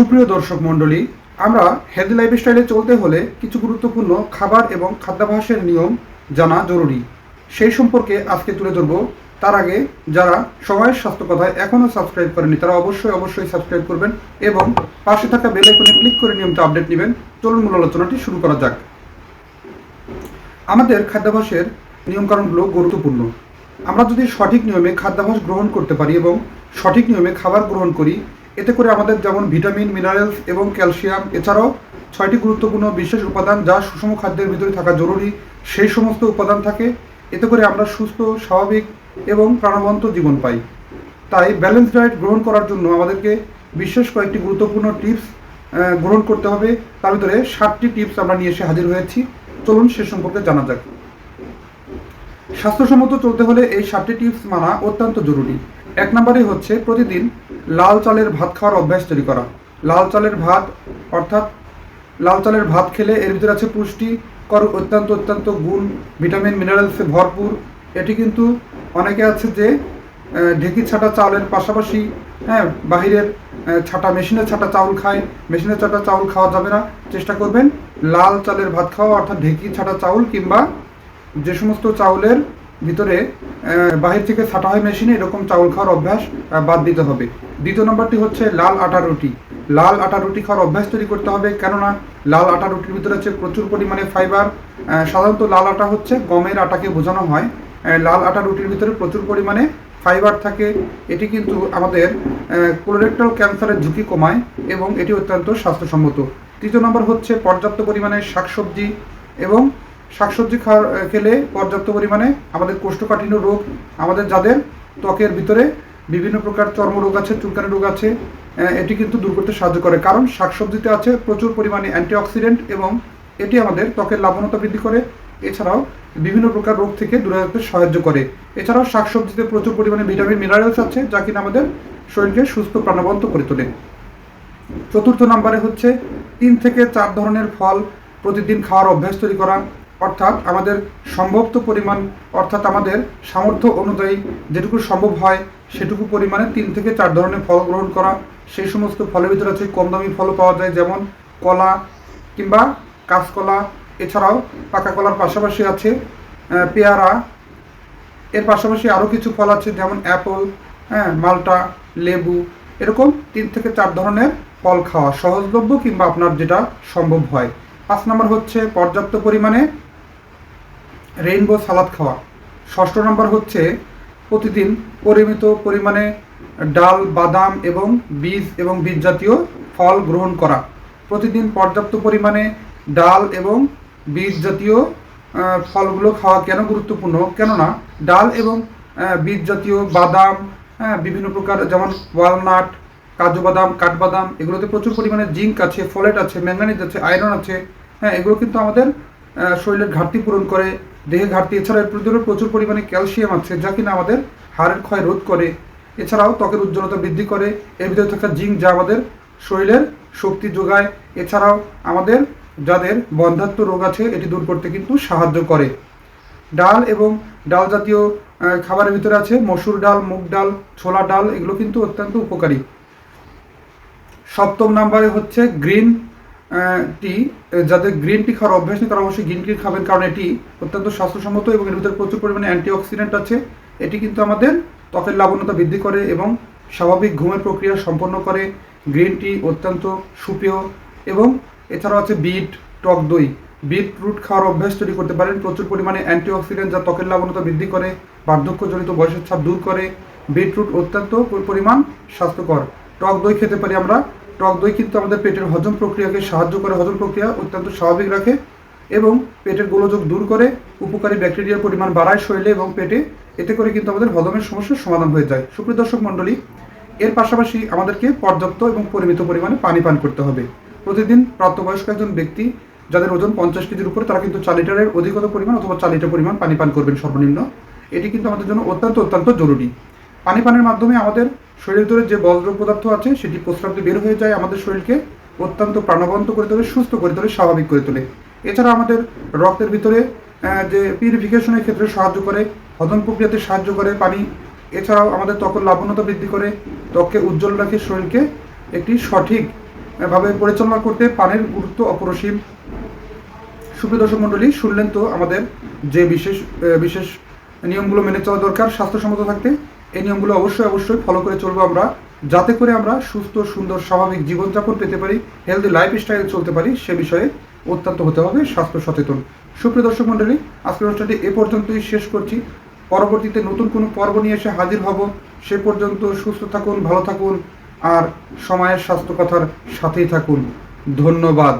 সুপ্রিয় দর্শক মণ্ডলী, আমরা হেলদি লাইফস্টাইলে চলতে হলে কিছু গুরুত্বপূর্ণ খাবার এবং খাদ্যাভ্যাসের নিয়ম জানা জরুরি। সেই সম্পর্কে আজকে তুলে ধরবো। তার আগে যারা সময়ের স্বাস্থ্য কথায় এখনও সাবস্ক্রাইব করেনি তারা অবশ্যই অবশ্যই সাবস্ক্রাইব করবেন এবং পাশে থাকা বেল আইকনে ক্লিক করে নিয়মিত আপডেট নেবেন। চলুন মূল আলোচনাটি শুরু করা যাক। আমাদের খাদ্যাভ্যাসের নিয়মকানুনগুলো গুরুত্বপূর্ণ। আমরা যদি সঠিক নিয়মে খাদ্যাভ্যাস গ্রহণ করতে পারি এবং সঠিক নিয়মে খাবার গ্রহণ করি এতে করে আমাদের যেমন ভিটামিন, মিনারেলস এবং ক্যালসিয়াম, এছাড়াও ছয়টি গুরুত্বপূর্ণ বিশেষ উপাদান যা সুষম খাদ্যের ভিতরে থাকা জরুরি, সেই সমস্ত উপাদান থাকে। এতে করে আমরা সুস্থ, স্বাভাবিক এবং প্রাণবন্ত জীবন পাই। তাই ব্যালেন্স ডায়েট গ্রহণ করার জন্য আমাদেরকে বিশেষ কয়েকটি গুরুত্বপূর্ণ টিপস গ্রহণ করতে হবে। তার ভিতরে ষাটটি টিপস আমরা নিয়ে এসে হাজির হয়েছি। চলুন সে সম্পর্কে জানা যাক। স্বাস্থ্যসম্মত চলতে হলে এই সাতটি টিপস মানা অত্যন্ত জরুরি। এক নম্বরে হচ্ছে প্রতিদিন লাল চালের ভাত খাওয়ার অভ্যাস তৈরি করা। লাল চালের ভাত, অর্থাৎ লাল চালের ভাত খেলে এর ভিতরে আছে পুষ্টিকর অত্যন্ত অত্যন্ত গুণ, ভিটামিন মিনারেলসে ভরপুর। এটি কিন্তু অনেকে আছে যে ঢেকি ছাটা চাউলের পাশাপাশি হ্যাঁ বাহিরের ছাটা, মেশিনের ছাটা চাউল খায়। মেশিনের ছাটা চাউল খাওয়া যাবে না। চেষ্টা করবেন লাল চালের ভাত খাওয়া, অর্থাৎ ঢেঁকি ছাটা চাউল কিংবা যে সমস্ত চাউলের ভিতরে বাহির থেকে ছাটা হয় মেশিনে, এরকম চাউল খাওয়ার অভ্যাস বাদ দিতে হবে। দ্বিতীয় নম্বরটি হচ্ছে লাল আটা রুটি। লাল আটা রুটি খাওয়ার অভ্যাস তৈরি করতে হবে, কেননা লাল আটা রুটির ভিতরে হচ্ছে প্রচুর পরিমাণে ফাইবার সাধারণত লাল আটা হচ্ছে গমের আটাকে বোঝানো হয়। লাল আটা রুটির ভিতরে প্রচুর পরিমাণে ফাইবার থাকে। এটি কিন্তু আমাদের কোলোরেক্টাল ক্যান্সারের ঝুঁকি কমায় এবং এটি অত্যন্ত স্বাস্থ্যসম্মত। তৃতীয় নম্বর হচ্ছে পর্যাপ্ত পরিমাণে শাকসবজি এবং শাকসবজি খাওয়া খেলে পর্যাপ্ত পরিমাণে আমাদের কোষ্ঠকাঠিন্য রোগ আমাদের যাদের ত্বকের ভিতরে বিভিন্ন প্রকার চর্মরোগ আছে, চুলকানি রোগ আছে এটি কিন্তু দূর করতে সাহায্য করে। কারণ শাকসবজিতে আছে প্রচুর পরিমাণে অ্যান্টিঅক্সিডেন্ট এবং এটি আমাদের ত্বকের লাবণতা বৃদ্ধি করে, এছাড়াও বিভিন্ন প্রকার রোগ থেকে দূরে রাখতে সাহায্য করে। এছাড়াও শাকসবজিতে প্রচুর পরিমাণে ভিটামিন, মিনারেলস আছে, যা কিনা আমাদের শরীরকে সুস্থ প্রাণবন্ত করে তোলে। চতুর্থ নম্বরে হচ্ছে তিন থেকে চার ধরনের ফল প্রতিদিন খাওয়ার অভ্যাস তৈরি করা। অর্থাৎ আমাদের সম্ভবত পরিমাণ, অর্থাৎ আমাদের সামর্থ্য অনুযায়ী যেটুকু সম্ভব হয় সেটুকু পরিমাণে তিন থেকে চার ধরনের ফল গ্রহণ করা। সেই সমস্ত ফলের ভিতরে আছে কম দামি ফলও পাওয়া যায়, যেমন কলা কিংবা কাঁচকলা। এছাড়াও পাকা কলার পাশাপাশি আছে পেয়ারা। এর পাশাপাশি আরও কিছু ফল আছে, যেমন অ্যাপল হ্যাঁ মালটা, লেবু। এরকম তিন থেকে চার ধরনের ফল খাওয়া সহজলভ্য কিংবা আপনার যেটা সম্ভব হয়। পাঁচ নম্বর হচ্ছে পর্যাপ্ত পরিমাণে রেইনবো সালাদ খাওয়া। ষষ্ঠ নম্বর হচ্ছে প্রতিদিন পরিমিত পরিমাণে ডাল, বাদাম এবং বীজ এবং বীজ জাতীয় ফল গ্রহণ করা। প্রতিদিন পর্যাপ্ত পরিমাণে ডাল এবং বীজ জাতীয় ফলগুলো খাওয়া কেন গুরুত্বপূর্ণ? কেননা ডাল এবং বীজ জাতীয় বাদাম হ্যাঁ বিভিন্ন প্রকার যেমন ওয়ালনাট, কাজু বাদাম, কাঠবাদাম, এগুলোতে প্রচুর পরিমাণে জিঙ্ক আছে, ফলেট আছে ম্যাঙ্গানিজ আছে, আয়রন আছে। হ্যাঁ এগুলো কিন্তু আমাদের শরীরের ঘাটতি পূরণ করে দেহে ঘাটতি। এছাড়া এর ভিতরে প্রচুর পরিমাণে ক্যালসিয়াম আছে, যা কিনা আমাদের হাড়ের ক্ষয় রোধ করে। এছাড়াও ত্বকের উজ্জ্বলতা বৃদ্ধি করে। এর ভিতরে থাকা জিঙ্ক যা আমাদের শরীরের শক্তি যোগায়। এছাড়াও আমাদের যাদের বন্ধাত্ম রোগ আছে, এটি দূর করতে কিন্তু সাহায্য করে। ডাল এবং ডাল জাতীয় খাবারের ভিতরে আছে মসুর ডাল, মুগ ডাল, ছোলা ডাল, এগুলো কিন্তু অত্যন্ত উপকারী। সপ্তম নাম্বারে হচ্ছে গ্রিন টি যাদের গ্রিন টি খাওয়ার অভ্যাস নেই, তারা অবশ্যই গ্রিন টি খাবেন, কারণ এটি অত্যন্ত স্বাস্থ্যসম্মত এবং এর ভিতরে প্রচুর পরিমাণে অ্যান্টিঅক্সিডেন্ট আছে। এটি কিন্তু আমাদের ত্বকের লাবণ্যতা বৃদ্ধি করে এবং স্বাভাবিক ঘুমের প্রক্রিয়া সম্পন্ন করে। গ্রিন টি অত্যন্ত সুপেয় এবং এছাড়াও আছে বিট টক দই। বিট রুট খাওয়ার অভ্যাস তৈরি করতে পারেন, প্রচুর পরিমাণে অ্যান্টিঅক্সিডেন্ট যা ত্বকের লাবণ্যতা বৃদ্ধি করে, বার্ধক্যজনিত বয়সের ছাপ দূর করে। বিটরুট অত্যন্ত পরিমাণ স্বাস্থ্যকর। টক দই খেতে পারি আমরা টক দই কিন্তু আমাদের পেটের হজম প্রক্রিয়াকে সাহায্য করে, হজম প্রক্রিয়া অত্যন্ত স্বাভাবিক রাখে এবং পেটের গোলযোগ দূর করে, উপকারী ব্যাকটেরিয়ার পরিমাণ বাড়ায় শরীরে এবং পেটে, এতে করে কিন্তু আমাদের হজমের সমস্যার সমাধান হয়ে যায়। সুপ্রিয় দর্শক মণ্ডলী, এর পাশাপাশি আমাদেরকে পর্যাপ্ত এবং পরিমিত পরিমাণে পানি পান করতে হবে। প্রতিদিন প্রাপ্তবয়স্ক একজন ব্যক্তি যাদের ওজন পঞ্চাশ কেজির উপরে, তারা কিন্তু চার লিটারের অধিকতর পরিমাণ অথবা চার লিটার পরিমাণ পানি পান করবেন সর্বনিম্ন। এটি কিন্তু আমাদের জন্য অত্যন্ত অত্যন্ত জরুরি। পানি পানের মাধ্যমে আমাদের শরীরের ভিতরে যে বজ্র পদার্থ আছে, সেটি প্রস্রাব দিয়ে বের হয়ে যায় আমাদের শরীরকে অত্যন্ত প্রাণবন্ত করে তোলে, সুস্থ করে তোলে, স্বাভাবিক করে তোলে। এছাড়া আমাদের রক্তের ভিতরে যে পিউরিফিকেশনের ক্ষেত্রে সাহায্য করে, হজম প্রক্রিয়াতে সাহায্য করে পানি। এছাড়াও আমাদের ত্বকের লাবণ্যতা বৃদ্ধি করে, ত্বককে উজ্জ্বল রাখে, শরীরকে একটি সঠিক ভাবে পরিচালনা করতে পানির গুরুত্ব অপরসীম। সুপ্রিয় দর্শক মণ্ডলী, শুনলেন তো আমাদের যে বিশেষ বিশেষ নিয়মগুলো মেনে চলা দরকার, স্বাস্থ্যসম্মত থাকতে। এই নিয়মগুলো অবশ্যই অবশ্যই ফলো করে চলবো আমরা, যাতে করে আমরা সুস্থ, সুন্দর, স্বাভাবিক জীবনযাপন পেতে পারি হেলদি লাইফ স্টাইল চলতে পারি, সে বিষয়ে অত্যন্ত হতে হবে, স্বাস্থ্য সচেতন। সুপ্রিয় দর্শক মণ্ডলী, আজকের অনুষ্ঠানটি এ পর্যন্তই শেষ করছি। পরবর্তীতে নতুন কোনো পর্ব নিয়ে এসে হাজির হব। সে পর্যন্ত সুস্থ থাকুন, ভালো থাকুন, আর সময়ের স্বাস্থ্য কথার সাথেই থাকুন। ধন্যবাদ।